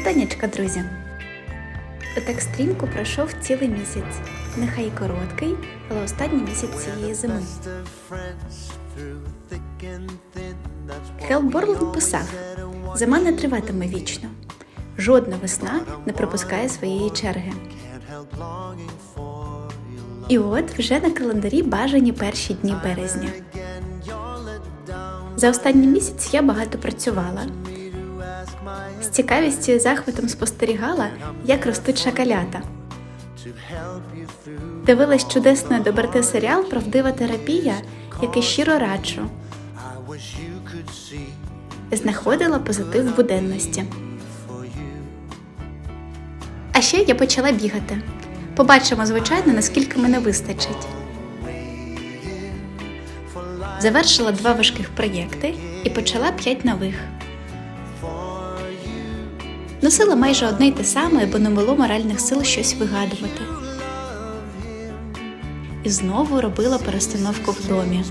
Вітаннячка, друзі! Отак стрімко пройшов цілий місяць. Нехай і короткий, але останній місяць цієї зими. Хелл Борланд писав: зима не триватиме вічно. Жодна весна не пропускає своєї черги. І от вже на календарі бажані перші дні березня. За останній місяць я багато працювала. З цікавістю і захватом спостерігала, як ростуть шакалята. Дивилась чудесної доброти серіал Правдива терапія, який щиро раджу. Знаходила позитив в буденності. А ще я почала бігати. Побачимо, звичайно, наскільки мене вистачить. Завершила два важких проєкти і почала п'ять нових. Носила майже одне й те саме, бо не було моральних сил щось вигадувати. І знову робила перестановку в домі.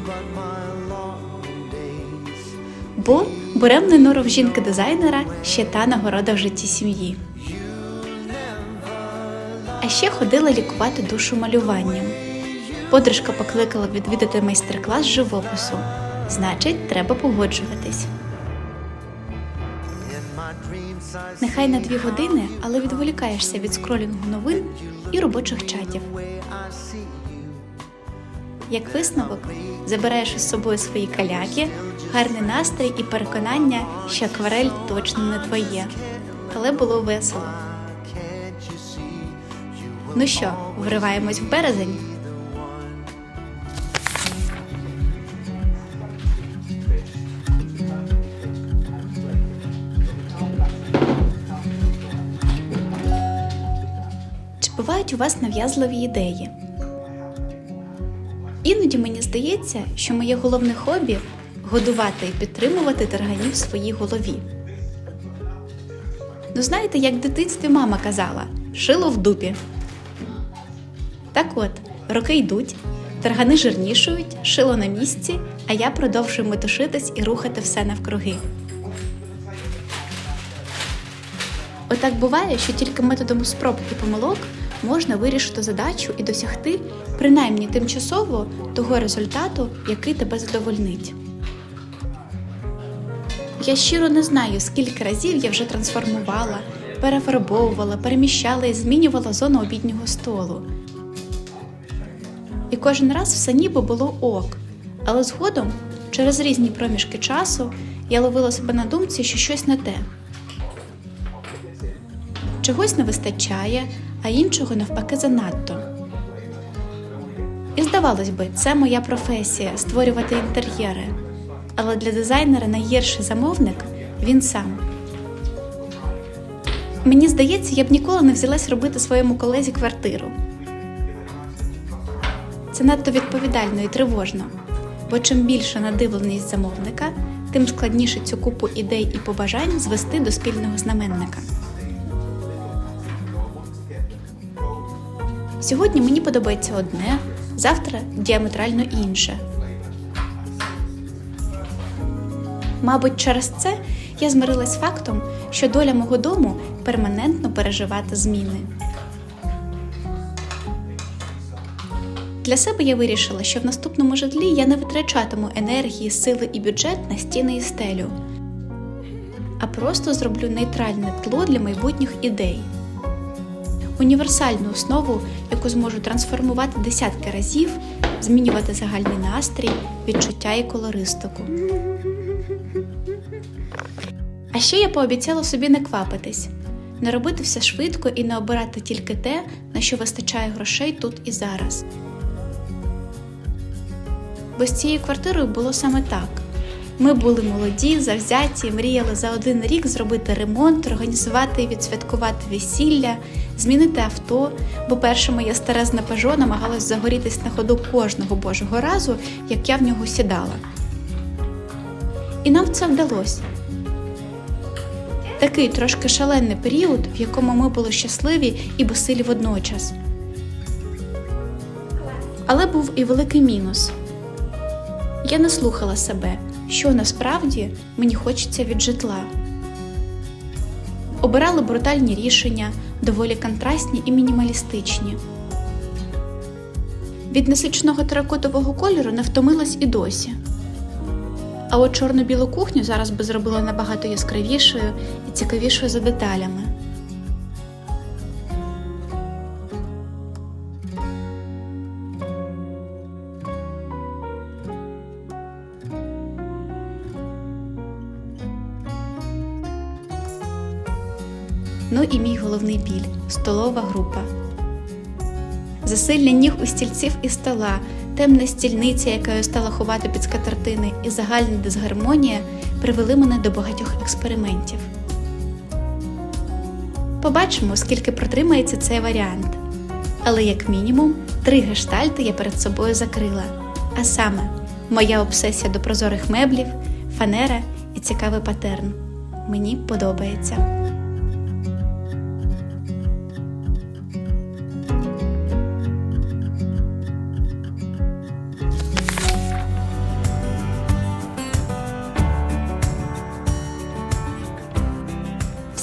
Бо буремний норов жінки-дизайнера ще та нагорода в житті сім'ї. А ще ходила лікувати душу малюванням. Подружка покликала відвідати майстер-клас живопису. Значить, треба погоджуватись. Нехай на дві години, але відволікаєшся від скролінгу новин і робочих чатів. Як висновок, забираєш із собою свої каляки, гарний настрій і переконання, що акварель точно не твоє. Але було весело. Ну що, вриваємось в березень? Вас нав'язливі ідеї? Іноді мені здається, що моє головне хобі годувати і підтримувати тарганів в своїй голові. Ну, знаєте, як в дитинстві мама казала шило в дупі. Так от, роки йдуть, таргани жирнішують, шило на місці, а я продовжую метушитись і рухати все навкруги. Отак буває, що тільки методом спроб і помилок можна вирішити задачу і досягти принаймні тимчасово того результату, який тебе задовольнить. Я щиро не знаю, скільки разів я вже трансформувала, перефарбовувала, переміщала і змінювала зону обіднього столу. І кожен раз все ніби було ок, але згодом, через різні проміжки часу, я ловила себе на думці, що щось не те. Чогось не вистачає, а іншого навпаки занадто. І здавалось би, це моя професія створювати інтер'єри. Але для дизайнера найгірший замовник він сам. Мені здається, я б ніколи не взялась робити своєму колезі квартиру. Це надто відповідально і тривожно, бо чим більша надивленість замовника, тим складніше цю купу ідей і побажань звести до спільного знаменника. Сьогодні мені подобається одне, завтра діаметрально інше. Мабуть, через це я змирилась з фактом, що доля мого дому перманентно переживати зміни. Для себе я вирішила, що в наступному житлі я не витрачатиму енергії, сили і бюджет на стіни і стелю, а просто зроблю нейтральне тло для майбутніх ідей. Універсальну основу, яку зможу трансформувати десятки разів, змінювати загальний настрій, відчуття і колористику. А ще я пообіцяла собі не квапитись, не робити все швидко і не обирати тільки те, на що вистачає грошей тут і зараз. Бо з цією квартирою було саме так. Ми були молоді, завзяті, мріяли за один рік зробити ремонт, організувати і відсвяткувати весілля, змінити авто, бо перше моє старезне пежо намагалось загорітись на ходу кожного божого разу, як я в нього сідала. І нам це вдалося. Такий трошки шалений період, в якому ми були щасливі і безсилі водночас. Але був і великий мінус. Я не слухала себе, що насправді мені хочеться від житла. Обирали брутальні рішення, доволі контрастні і мінімалістичні. Від насиченого теракотового кольору не втомилась і досі. А от чорно-білу кухню зараз би зробила набагато яскравішою і цікавішою за деталями. Головний біль столова група. Засилля ніг у стільців і стола, темна стільниця, яка я стала ховати під скатертини, і загальна дисгармонія привели мене до багатьох експериментів. Побачимо, скільки протримається цей варіант. Але, як мінімум, три гештальти я перед собою закрила. А саме, моя обсесія до прозорих меблів, фанера і цікавий патерн. Мені подобається.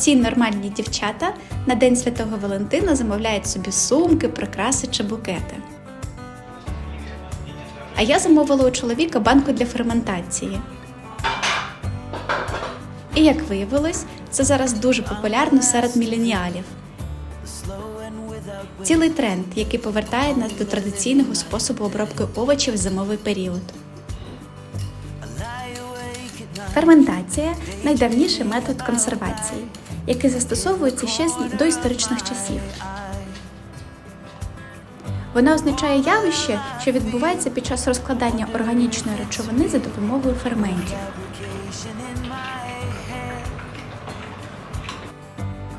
Всі нормальні дівчата на День Святого Валентина замовляють собі сумки, прикраси чи букети. А я замовила у чоловіка банку для ферментації. І як виявилось, це зараз дуже популярно серед міленіалів. Цілий тренд, який повертає нас до традиційного способу обробки овочів зимовий період. Ферментація найдавніший метод консервації, який застосовується ще з доісторичних часів. Вона означає явище, що відбувається під час розкладання органічної речовини за допомогою ферментів.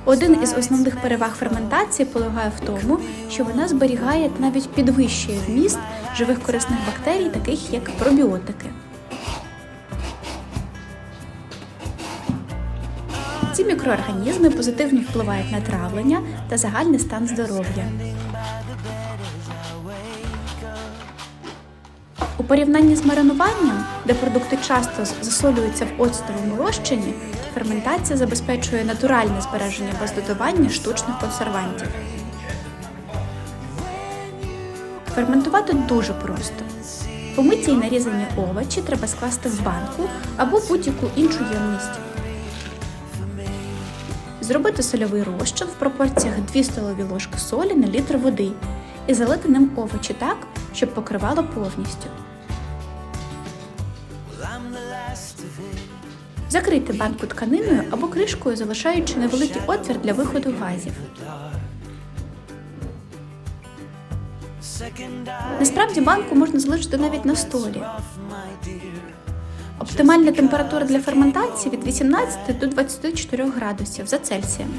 Один із основних переваг ферментації полягає в тому, що вона зберігає навіть підвищує вміст живих корисних бактерій, таких як пробіотики. Ці мікроорганізми позитивно впливають на травлення та загальний стан здоров'я. У порівнянні з маринуванням, де продукти часто засолюються в оцтовому розчині, ферментація забезпечує натуральне збереження без додавання штучних консервантів. Ферментувати дуже просто. Помиті і нарізані овочі треба скласти в банку або будь-яку іншу ємність. Зробити сольовий розчин в пропорціях 2 столові ложки солі на літр води і залити ним овочі так, щоб покривало повністю. Закрийте банку тканиною або кришкою, залишаючи невеликий отвір для виходу газів. Насправді банку можна залишити навіть на столі. Оптимальна температура для ферментації від 18 до 24 градусів за Цельсієм.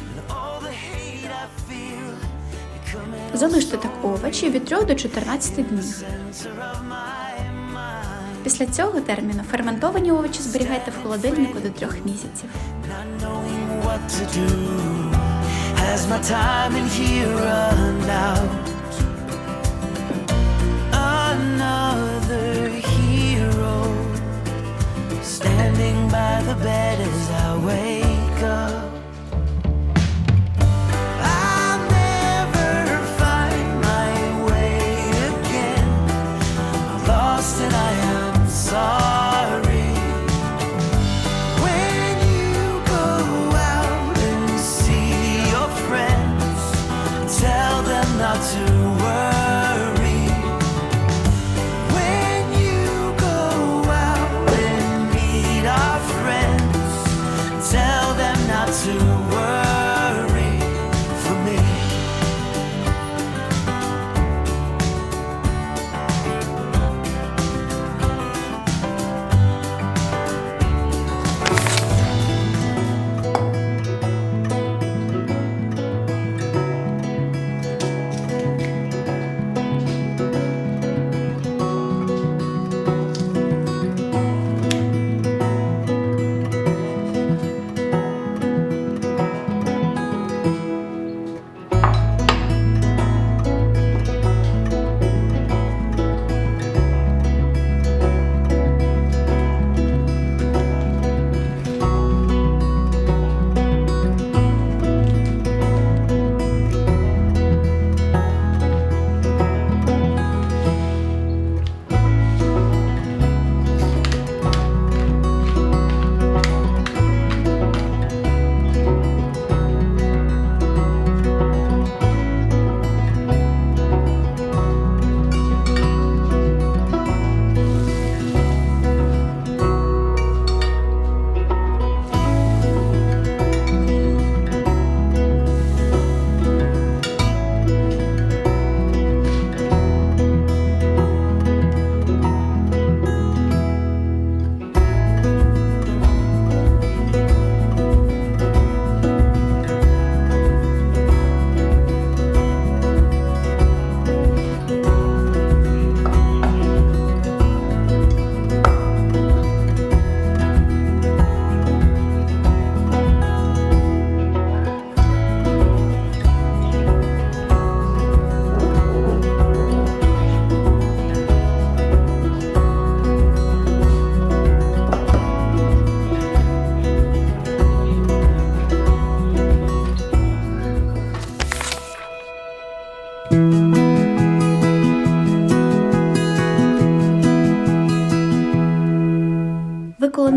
Залиште так овочі від 3 до 14 днів. Після цього терміну ферментовані овочі зберігайте в холодильнику до 3 місяців. Has my time in here run out? The bed as I wake up. I'll never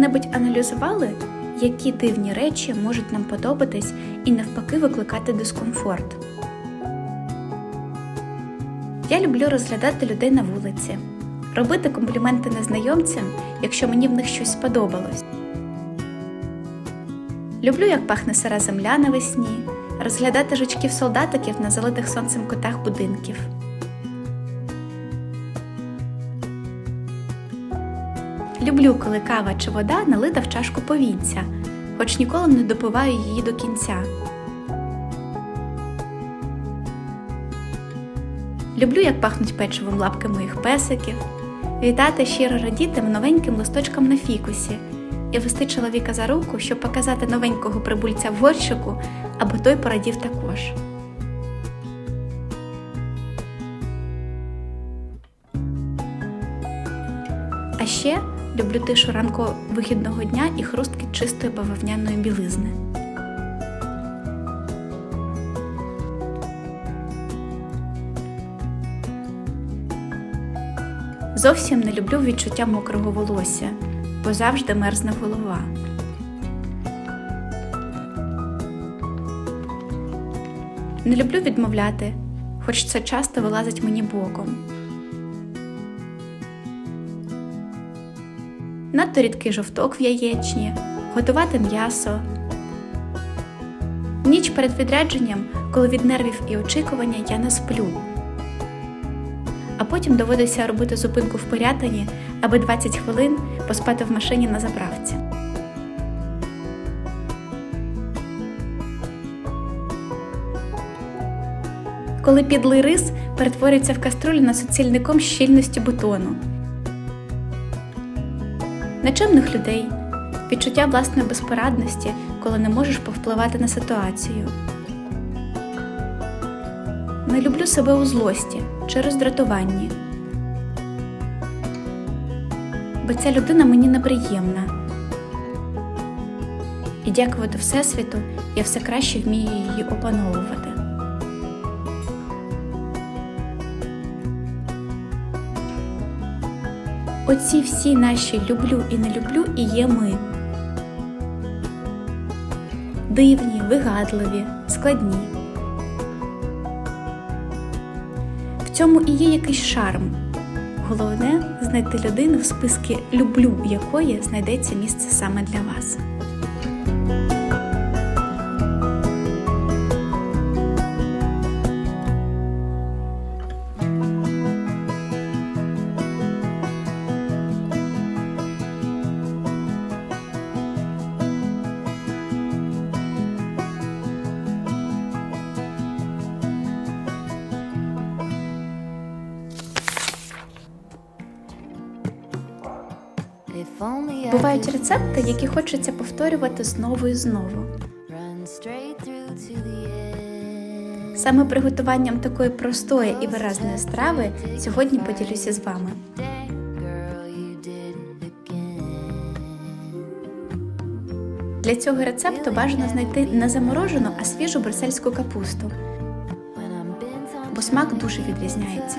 коли-небудь аналізували, які дивні речі можуть нам подобатись і навпаки викликати дискомфорт? Я люблю розглядати людей на вулиці, робити компліменти незнайомцям, якщо мені в них щось сподобалось. Люблю, як пахне сира земля навесні, розглядати жучків-солдатиків на залитих сонцем котах будинків. Люблю, коли кава чи вода налита в чашку повінця, хоч ніколи не допиваю її до кінця. Люблю, як пахнуть печивом лапки моїх песиків, вітати щиро радітим новеньким листочком на фікусі і вести чоловіка за руку, щоб показати новенького прибульця в горщику, аби той порадів також. А ще люблю тишу ранку вихідного дня і хрустки чистої бавовняної білизни. Зовсім не люблю відчуття мокрого волосся, бо завжди мерзне голова. Не люблю відмовляти, хоч це часто вилазить мені боком. Надто рідкий жовток в яєчні, готувати м'ясо. Ніч перед відрядженням, коли від нервів і очікування я не сплю. А потім доводиться робити зупинку в Порятині, аби 20 хвилин поспати в машині на заправці. Коли підлий рис перетворюється в каструлю на суцільником з щільністю бетону. Нечемних людей, відчуття власної безпорадності, коли не можеш повпливати на ситуацію. Не люблю себе у злості чи роздратуванні. Бо ця людина мені неприємна. І дякувати Всесвіту, я все краще вмію її опановувати. Оці всі наші люблю і не люблю і є ми. Дивні, вигадливі, складні. В цьому і є якийсь шарм. Головне знайти людину в списку люблю якої знайдеться місце саме для вас. Бувають рецепти, які хочеться повторювати знову і знову. Саме приготуванням такої простої і виразної страви сьогодні поділюся з вами. Для цього рецепту бажано знайти не заморожену, а свіжу брюссельську капусту, бо смак дуже відрізняється.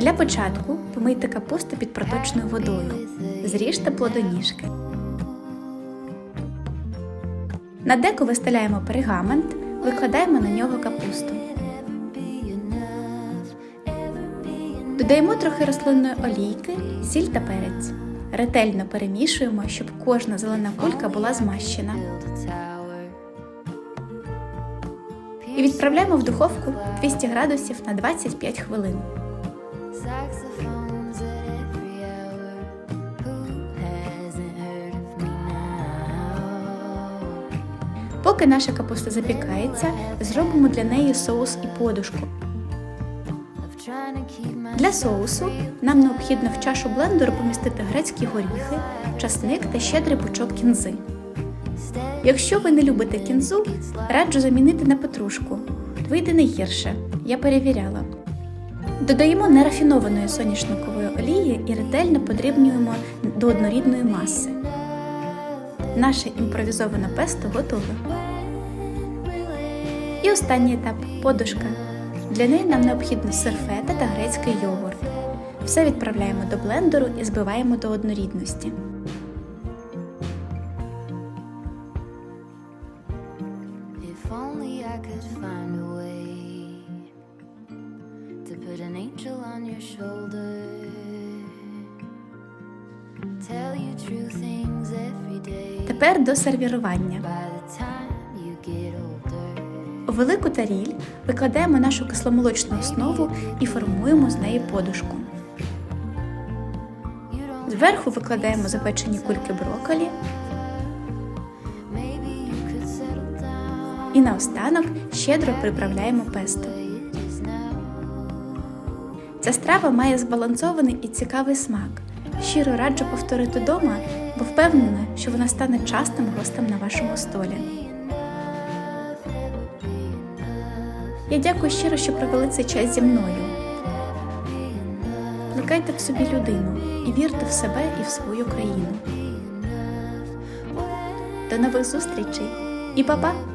Для початку помийте капусту під проточною водою. Зріжте плодоніжки. На деко вистеляємо пергамент, викладаємо на нього капусту. Додаємо трохи рослинної олійки, сіль та перець. Ретельно перемішуємо, щоб кожна зелена кулька була змащена. І відправляємо в духовку 200 градусів на 25 хвилин. Поки наша капуста запікається, зробимо для неї соус і подушку. Для соусу нам необхідно в чашу блендеру помістити грецькі горіхи, часник та щедрий пучок кінзи. Якщо ви не любите кінзу, раджу замінити на петрушку. Вийде не гірше, я перевіряла. Додаємо нерафінованої соняшникової олії і ретельно подрібнюємо до однорідної маси. Наше імпровізоване песто готове. І останній етап подушка. Для неї нам необхідно сир фета та грецький йогурт. Все відправляємо до блендеру і збиваємо до однорідності. If only I could find a your shoulder. Tell you true things every day. Тепер до сервірування. У велику таріль викладаємо нашу кисломолочну основу і формуємо з неї подушку. Зверху викладаємо запечені кульки брокколі і наостанок щедро приправляємо песто. Ця страва має збалансований і цікавий смак. Щиро раджу повторити дома, бо впевнена, що вона стане частим гостем на вашому столі. Я дякую щиро, що провели цей час зі мною. Плекайте в собі людину і вірте в себе і в свою країну. До нових зустрічей і па-па!